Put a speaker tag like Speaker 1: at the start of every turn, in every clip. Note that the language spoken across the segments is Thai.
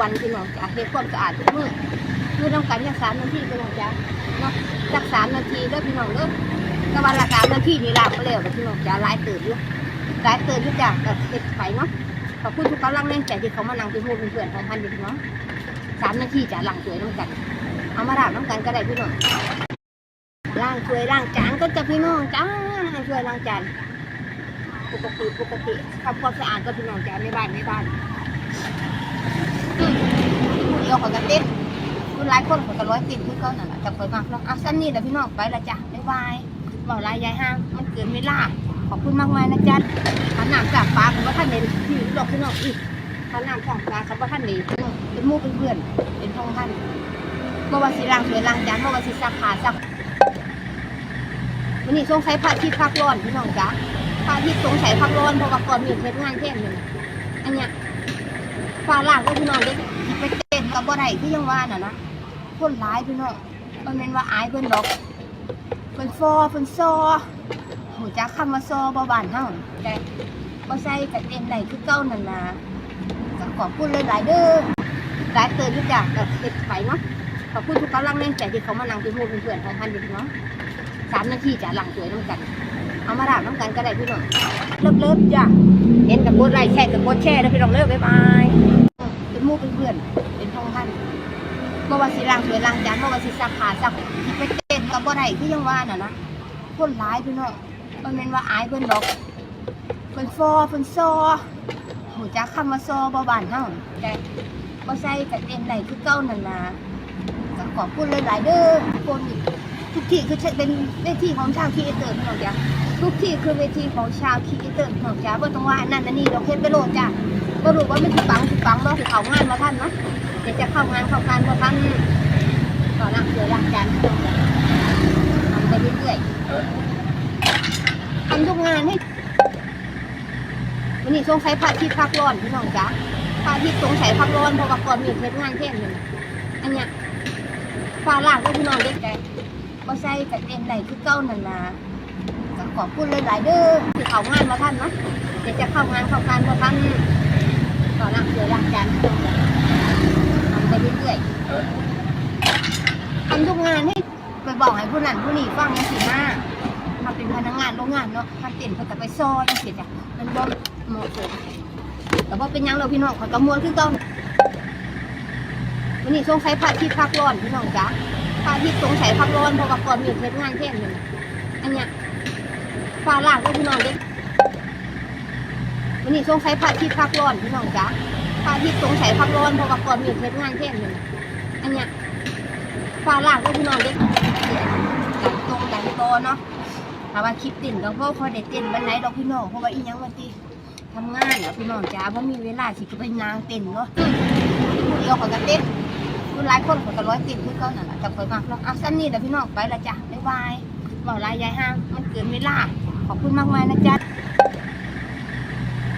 Speaker 1: วันพี่น้องจ้ะเฮ็ดความสะอาดทุกมื้อคือต้องการจักสามนาทีพี่น้องจ้ะเนาะจักสามนาทีเด้อพี่น้องเด้อก็วันละสามนาทีนี่ลาบไปแล้วพี่น้องจ้ะหลายเติบอยู่หลายเติบอยู่จ้ะก็เฮ็ดไปเนาะขอบคุณทุกกำลังแรงใจที่เขามานั่งเป็นหมู่เพื่อนของท่านอยู่พี่น้องสามนาทีจ้ะหลังสวยน้ำกัน เอามาลาบน้ำกันก็ได้พี่น้องล้างถ้วยล้างจานก็จะพี่น้องจ้าล้างถ้วยล้างจานปกติปกติทำความสะอาดก็พี่น้องจ้าในบ้านในบ้าน อืมผู้เดียวเขอกันเต้นคุณหลายคนเขอกันร้อยติดคือเขานั่นแหละจะคอยมากเนาะอะสั้นนี่แหละพี่น้องไปละจ้ะบ๊ายบายบอกลายยายห้างมันเกินไม่ล่าขอบคุณมากมายนะจ๊ะขันน้ำจากฟ้าคำว่าท่านเด่นพี่ดอกพี่น้องอีกขันน้ำจากฟ้าคำว่าท่านเด่นเป็นมู่เป็นเพื่อนเป็นทองท่านเมื่อวันสีล้างสวยลางจานเมื่อวันสีซักผาซักวันนี้ช่วงใช้ผ้าที่พักร้อนพี่น้องจ้าพระอาทิตย์สงสัยพักร้อนเพราะว่าก่อนมีเทศงานเที่งหนึ่งอันเนี้ย ฟ้าล่างก็พี่น้องเด็กไปเต้นกับบ่ได้ที่ยังว่าน่ะนะคนร้ายพี่น้องมันเป็นว่าอายเพิ่นดอกเพิ่นฟอเพิ่นซอหูจักคำว่าซอบ่บานเฮาแต่บ่ใส่กับเต้นได้คือเก่านั่นนะก็ขอบคุณหลายๆเด้อหลายเติบอยู่จ้ะก็เฮ็ดไปเนาะขอบคุณทุกกำลังแรงใจที่เขามานั่งเป็นหมู่เป็นเพื่อนของท่านอยู่พี่น้องสามนาทีจะหลังสวยน้ำกัน เอามาดาบน้ำกันก็ได้พี่น้องเลิฟเลิฟจ้ะเห็นกับกดไลค์แชร์กับกดแชร์นะพี่น้องเลิฟบ๊ายบายเป็นมู่เป็นเพื่อนเป็นท้องท่านเมื่อวันสีล้างสวยลางจานเมื่อวันสีซักผาซักไปเต้นกับบ่ได้ที่ยังว่าน่ะนะคนร้ายพี่น้องมันเป็นว่าอายเพิ่อนดอกเพิ่นฟอเพิ่นซอหูจักคำว่าซอบ่บานเฮาแต่บ่ใส่กับเต้นได้คือเก่านั่นนะก็ขอบคุณหลายๆเด้อคนทุกที่คือเป็นเวทีของชาวคีเอเตอร์พี่น้องจ้ะ ทุกที่คือเวทีของชาวคีเตอร์ของจ้าบ่ต้องว่าอันนั่นนนี้เราเฮ็ดไปโลดจ้ะบ่รู้ว่ามันสิปังสิปังบ่สิเขางานบ่ทันเนาะเดี๋ยวจะเข้างานเข้าการบ่ทันก็ล้างเสือล้างจานพี่น้องทำไปเรื่อยๆทำทุกงานให้วันนี้สงสัยพระอาทิตย์พักร้อนพี่น้องจ้ะพระอาทิตย์สงสัยพักร้อนเพราะว่าก่อนมีเฮ็ดงานเที่ยงหนึงอันเนี้ยฟ้าล่างก็พี่น้องเด็กแต่บ่ใส่กับเต้นได้คือเก่านั่นนะ ขอบคุณหลายๆเด้อที่เข้างานมาท่านนะเดี๋ยวจะเข้างานเข้าการมาท่านก็ล้างเสือล้างจานทำไปเรื่อยๆทำทุกงานให้ไปบอกให้ผู้นั้นผู้นี้ฟังยังสิหน้าถ้าเป็นพนักงานโรงงานเนาะถ้าเต้นเขาจะไปซ้อจังสิจ้ะมันบ่เหมาะสมแต่ว่าเป็นยังเราพี่น้องขากำมวลขึ้นต้นวันนี้สงสัยพระอาทิตย์พักร้อนพี่น้องจ้ะพระอาทิตย์สงสัยพักร้อนเพราะว่าก่อนมีเทศงานเที่หนึ่งอันเนี้ย ฟ้าล่างก็พี่น้องเด็กวันนี้สงสัยพระอาทิตย์พักร้อนพี่น้องจ้ะพระอาทิตย์สงสัยพักร้อนเพราะว่าก่อนมีเทศงานเท่งหนึ่งอันเนี้ยฟ้าล่างก็พี่น้องเด็กดันตรงดันโตเนาะถ้าว่าคลิปติ่นก็เพราะเขาได้เต้นวันไหนดอกพี่น้องเพราะว่าอีหยังวันที่ทำงานเนาะพี่น้องจ้าเพราะมีเวลาสิจะไปนางเต้นเนาะผู้เดียวเขาก็เต้นคุณหลายคนเขาก็ร้อยเต้นคือเขาน่ะจะคอยมากเนาะอะสั้นนี่แหละพี่น้องไปละจ้ะบ๊ายบายบอกลายยายห้างมันเกินเวลา อบคุณมากมายนะจ๊ะ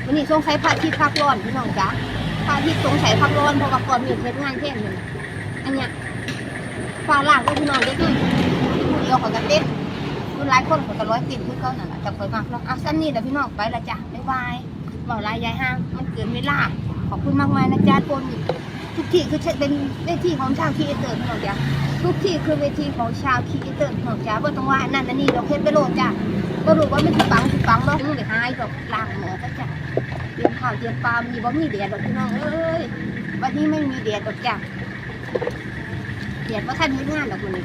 Speaker 1: วันนี้สงสัยพระอาทิตย์พักร้อนพี่น้องจ๊ะพระอาทิตย์สงสัยพักร้อนเพราะว่าก่อนมีเทศงานเที่ยงหนึ่งอันเนี้ยฟ้าล่างก็พี่น้องเด็กผู้เดียวเขาก็เต้นคุณหลายคนขาก็ร้อยติดคือเขานั่นแหละจะคอยมากเนาะอะสั้นนี่แหละพี่น้องไปละจ้ะบ๊ายบายบอกลายยายห้างมันเกินเวลาขอบคุณมากมายนะจ๊ะคนทุกที่คือเป็นเวทีของชาวคีเตอร์พี่น้องจ๊ะทุกที่คือเวทีของชาวคีเตอร์พี่น้องจ๊ะบ่ต้องว่าอันนั่นนนี้เราเฮ็ดไปโลดจ้ะ ก็รู้ว่ามันสิปังสิปังเนาะมันได้หายดอกล้างหมอก็จ้ะเตรียมข้าวเตรียมปลามีบ่มีแดดดอกพี่น้องเอ้ยวันนี้ไม่มีแดดดอกจ้ะแดดว่าท่านเฮ็ดงานดอกมื้อนี้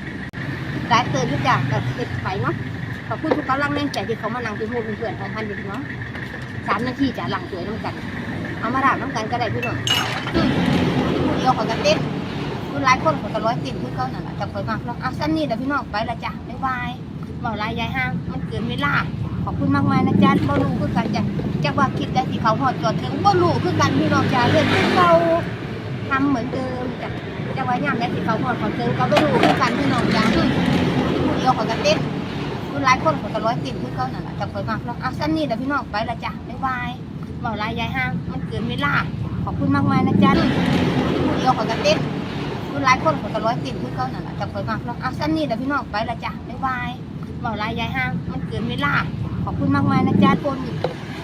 Speaker 1: หลายเติบอยู่จ้ะก็เฮ็ดไปเนาะขอบคุณทุกกำลังแรงใจที่เขามานั่งเป็นหมู่เป็นเพื่อนของท่านอยู่พี่น้องสามนาทีจะหลังสวยน้ำกัน เอามาดาบน้ำกันก็ได้พี่น้องอืมผู้เดียวขาก็เต้นคุณหลายคนขาก็ร้อยติดคือเขานั่นแหละจะคอยมากเนาะอะสั้นนี่แหละพี่น้องไปละจ้ะบ๊ายบาย บอกลายยายห้างมันเกินเวลาขอบคุณมากมายนะจ๊ะบ่รู้คือกันจ้ะจักว่าคิดได้ที่เขาหอดจอดถึงบ่รู้คือกันพี่น้องจ้าเรื่องที่เราทำเหมือนเดิมจ้ะจักว่ายามได้ที่เขาหอดเขาถึงก็บ่รู้คือกันพี่น้องจ้าผู้เดียวขาก็เต้นคุณหลายคนขาก็ร้อยติดคือเขานั่นแหละจะคอยมากเนาะอะสั้นนี่แหละพี่น้องไปละจ้ะบ๊ายบายบอกลายยายห้างมันเกินเวลาขอบคุณมากมายนะจ๊ะผู้เดียวขาก็เต้นคุณหลายคนขาก็ร้อยติดคือเขานั่นแหละจะคอยมากเนาะอะสั้นนี่แหละพี่น้องไปละจ้ะบ๊ายบาย บอกลายยายห้าง มันเกินเวลาขอบคุณมากมายนะจ๊ะคน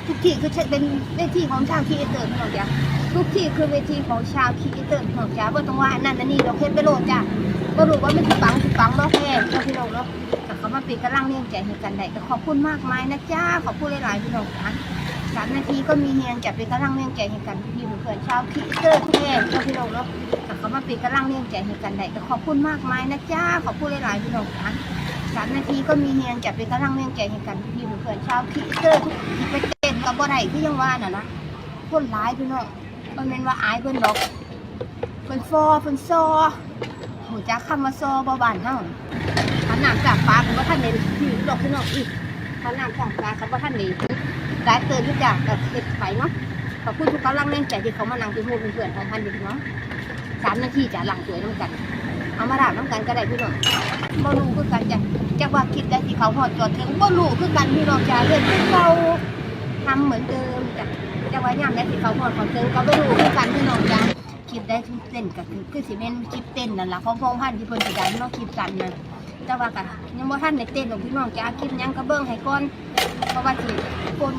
Speaker 1: ทุกที่คือเป็นเวทีของชาวคีเตอร์พี่น้องจ้ะทุกที่คือเวทีของชาวคีเตอร์ของจ้าบ่ต้องว่าอันนั่นนนี้เราเฮ็ดไปโลดจ้ะบ่รู้ว่ามันสิปังสิปังบ่แพ้เจ้าพี่น้องเนาะแต่เขามาเป็นกำลังเลี้ยงใจให้กันได้ก็ขอบคุณมากมายนะจ้าขอบคุณหลายๆพี่น้องจ้าสามนาทีก็มีเฮียงจะเป็นกำลังเลี้ยงใจให้กันพี่เพื่อนชาวคีเตอร์ทุกแห่เจ้าพี่น้องเนาะแต่เขามาเป็นกำลังเลี้ยงใจให้กันได้ก็ขอบคุณมากมายนะจ้าขอบคุณหลายๆพี่น้องจ้า สามนาทีก็มีเฮียงจะเป็นกำลังเลี้ยงใจให้กันพี่เพื่อนชาวคีเตอร์ทุกที่ไปเต้นกับบ่ได้ที่ยังว่าน่ะนะคนหลายพี่น้องมันเป็นว่าอายเพิ่นดอกเพิ่นฟอเพิ่นซอหูจักคำว่าซอบ่บ้านเฮาขนาดจากฟ้าก็บ่ทันได้ถือดอกพี่น้องอีกขนาดจากฟ้าก็บ่ทันได้หลายเตือนที่จากก็เฮ็ดไปเนาะขอบคุณทุกกำลังแรงใจที่เขามานั่งที่หมู่เพื่อนๆของท่านพี่น้องสามนาทีจะหลังสวยน้ำกัน เอามาดาบน้ำกันก็ได้พี่น้องบ่รู้คือกันจ้ะจักว่าคิดได้ที่เขาฮอดจอดถึงบ่รู้คือกันพี่น้องจ้ะเรื่องที่เก่าทำเหมือนเดิมจ้ะจะว่ายามได้สิเขาพอดเขาเจอก็ไม่รู้คือกันพี่น้องจ้ะคลิปได้ทุกเต้นก็คือคือสิเป็นคลิปเต้นนั่นล่ะของพงพันธุ์ที่เพิ่นสิได้เนาะคลิปกันนะแต่ว่าก็ยังบ่ทันได้เต้นหรอกพี่น้องจ้ะคลิปยังก็เบิ่งให้ก่อนเพราะว่าที่คน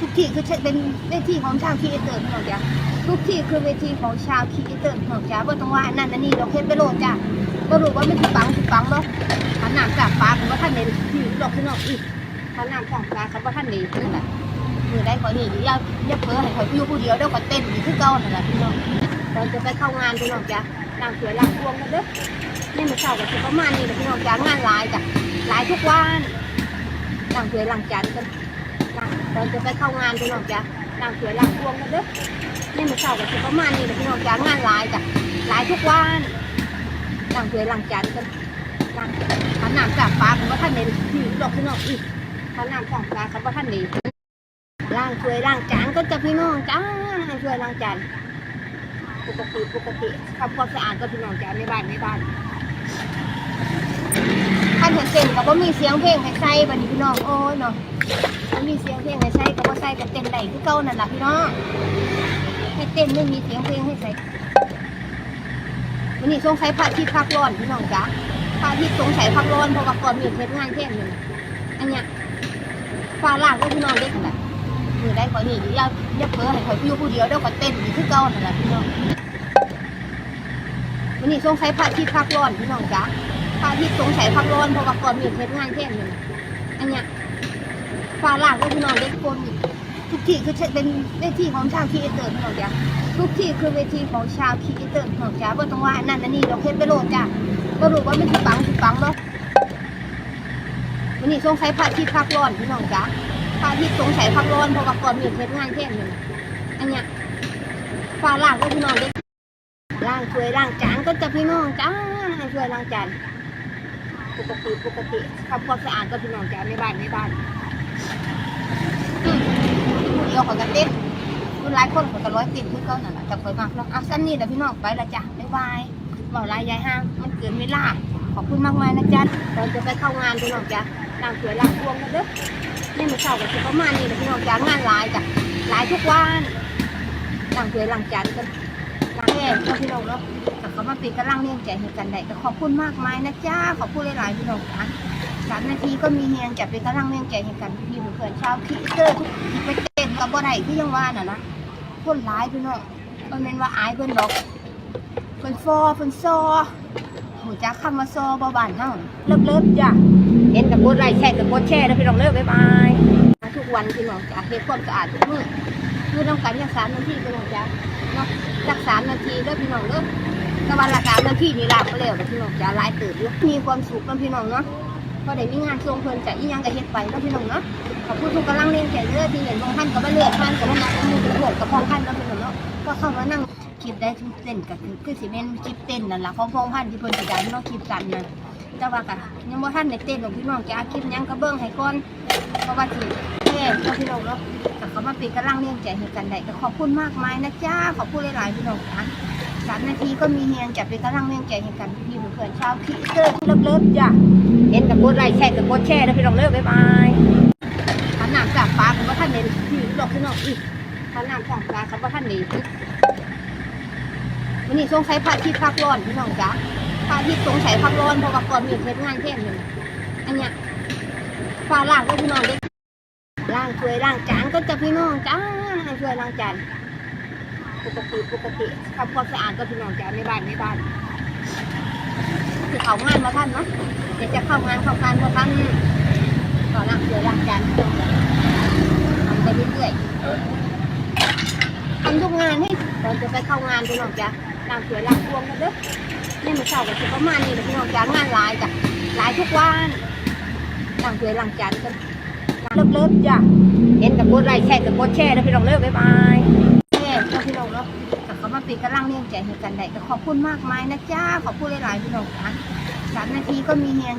Speaker 1: ทุกที่คือเป็นเวทีของชาวคีเอเตอร์พี่น้องจ้ะ ทุกที่คือเวทีของชาวคีเตอร์พี่น้องจ้ะบ่ต้องว่าอันนั่นนนี้เราเฮ็ดไปโลดจ้ะบ่รู้ว่ามันสิปังสิปังบ่ขนาดจากฟ้าก็บ่ทันได้ถือดอกพี่น้องอีกขนาดจากฟ้าก็บ่ทันได้นั่นแหละมือได้ขอนี่อย่าอย่าเพ้อให้ขอยอยู่ผู้เดียวเดี๋ยวก็เต้นอยู่คือเก่านั่นแหละพี่น้องเราจะไปเข้างานพี่น้องจ้ะล้างสวยล้างพวงกันเด้อนี่มันเช้าก็สิประมาณนี้แหละพี่น้องจ้ะงานหลายจ้ะหลายทุกวันล้างสวยล้างจานกันล้างเราจะไปเข้างานพี่น้องจ้ะล้างสวยล้างพวงกันเด้อ นี่มันเช้าก็สิประมาณนี้แหละพี่น้องจ้ะงานหลายจ้ะหลายทุกวันล้างสวยล้างจานกันล้างขนาดจากฟ้าก็บ่ทันได้ถือดอกพี่น้องอีกขนาดจากฟ้าก็บ่ทันได้ล้างถ้วยล้างจานก็จะพี่น้องจ้าล้างถ้วยล้างจานปกติปกติทำความสะอาดก็พี่น้องจ้าในบ้านในบ้านท่านเห็นเต้นก็บ่มีเสียงเพลงให้ใส่บันี้พี่น้องโอ้ยเนาะมีเสียงเพลงให้ใส่ก็บ่ใส่ก็เต้นได้คือเก่านั่นล่ะพี่น้อง ให้เต้นไม่มีเสียงเพลงให้ใส่วันนี้สงสัยพระอาทิตย์พักร้อนพี่น้องจ้าพระอาทิตย์สงสัยพักร้อนเพราะว่าก่อนมีเทศงานเที่ยงหนึ่งอันเนี้ยฟ้าล่างก็พี่น้องเด็กนั่นแหละมือได้ขอนี่อย่าอย่าเพ้อให้ขอยอยู่ผู้เดียวเดี๋ยวก็เต้นอยู่คือเก่านั่นแหละพี่น้องวันนี้สงสัยพระอาทิตย์พักร้อนพี่น้องจ้ะพระอาทิตย์สงสัยพักร้อนเพราะว่าก่อนมีเทศงานเที่ยงหนึ่งอันเนี้ยฟ้าล่างก็พี่น้องเด็กคน ทุกที่คือเป็นเวทีของชาวคีเอเตอร์พี่น้องจ้ะทุกที่คือเวทีของชาวคีเอเตอร์พี่น้องจ้ะบ่ต้องว่าอันนั่นนนี้เราเฮ็ดไปโลดจ้ะบ่รู้ว่ามันสิปังสิปังบ่วันนี้สงสัยพระอาทิตย์พักร้อนพี่น้องจ้ะพระอาทิตย์สงสัยพักร้อนเพราะว่าก่อนมีเทศงานเที่หนึ่งอันเนี้ยฟ้าล่างก็พี่น้องเด็กล้างถ้วยล้างจานก็จะพี่น้องจ้าล้างถ้วยล้างจานปกติปกติทำความสะอาดก็พี่น้องจ้าในบ้านในบ้าน ยวขอกันเต้นคุณหลายคนขอกันร้อยติดคือเขานั่นแหละแต่อยมากเนาะอะสั้นนี่แหละพี่น้องไปละจ้ะบ๊ายบายบอกลายยายห้างมันเกินเวลาขอบคุณมากมายนะจ๊ะเราจะไปเข้างานพี่น้องจ้ะล้างถ้วยล้างพวงกันเด้อนี่มันเช้าก็สิประมาณนี้แหละพี่น้องจ้างานหลายจ้ะหลายทุกวันล้างถ้วยล้างจานกันล้างแห้งก็พี่น้องเนาะแต่เขามาป็นกำลังเลี้ยงใจให้กันได้ก็ขอบคุณมากมายนะจ้าขอบคุณหลายๆพี่น้องจ้าสามนาทีก็มีเฮียงจะเป็นกำลังเลี้ยงใจให้กันพี่เพื่อนชาวคีเตอร์ทุกที่ไปเต กับบ่ได้ที่ยังว่าน่ะนะคนหลายพี่น้องมันเป็นว่าอายเพิ่นดอกเพิ่นฟอเพิ่นซอหูจักคำว่าซอบ่บ้านเฮาเลิบๆจ้ะเห็นกับกดไลค์แชร์กับกดแชร์นะพี่น้องเลิกบ๊ายบายทุกวันพี่น้องจะเฮ็ดความสะอาดทุกมื้อคือต้องการอย่างสามนาทีพี่น้องจ้ะเนาะจักสามนาทีเด้อพี่น้องเด้อก็วันละสามนาทีนี่ลาบก็แล้วเด้อพี่น้องจ้ะหลายตื่นอยู่มีความสุขนพี่น้องเนาะ พอได้มีงานทรงเพิ่นจะอีหยังก็เฮ็ดไปเนาะพี่น้องเนาะขอบคุณทุกกำลังเล่นใจเด้อที่เห็นบางท่านก็มาเลือกท่านก็มานักมือถือกับพองท่านเนาะพี่น้องเนาะก็เข้ามานั่งคลิปได้ทุกเต้นก็คือคือสิเป็นคลิปเต้นนั่นล่ะของพองพันธ์ที่เพิ่นสิได้เนาะคลิปกันนะแต่ว่ากันยังบ่ทันได้เต้นหรอกพี่น้องจ้าคลิปหยังก็เบิ่งให้ก่อนเพราะว่าสิแค่ก็พี่น้องเนาะแต่เขามาเป็นกำลังเลี้ยงใจให้กันได้ก็ขอบคุณมากมายนะจ้าขอบคุณหลายๆพี่น้องจ้า สามนาทีก็มีเฮียงจะเป็นกำลังเลี้ยงใจให้กันพี่เพื่อนชาวคีเตอร์ที่เลิฟๆจ้ะเห็นกับกดไลค์แชร์กับกดแชร์นะพี่น้องเลิฟบ๊ายบายขนาดจากฟ้าก็บ่ทันได้ถือดอกพี่น้องอีกขนาดจากฟ้าก็บ่ทันได้วันนี้สงสัยพระอาทิตย์พักร้อนพี่น้องจ้าพระอาทิตย์สงสัยพักร้อนเพราะว่าก่อนมีเทศงานเที่ยงหนึ่งอันเนี้ยฟ้าล่างก็พี่น้องเด็กล้างถ้วยล้างจานก็จะพี่น้องจ้าล้างถ้วยล้างจาน ปกติปกติทำความสะอาดก็พี่น้องจ้าในบ้านในบ้านคือเขางานมาท่านเนาะเดี๋ยวจะเข้างานเข้าการมาท่านต่อหลังเดี๋ยหลังจานพี่น้องจ้าทำไปเรื่อยๆทำทุกงานให้เราจะไปเข้างานพี่น้องจ้าล้างเสือล้างพวงกันเด้อนี่มันเช้ากับสิประมาณนี้แหละพี่น้องจ้างานหลายจ้ะหลายทุกวันล้างเสือล้างจานกันเลิฟๆจ้ะเห็นกับกดไลค์แชร์กับกดแชร์นะพี่น้องเลิกบ๊ายบาย แชร์นะพี่น้องเนาะแต่เขามาเป็นกำลังเลี้ยงใจให้กันได้ก็ขอบคุณมากมายนะจ้าขอบคุณหลายๆพี่น้องค่ะสามนาทีก็มีเฮียง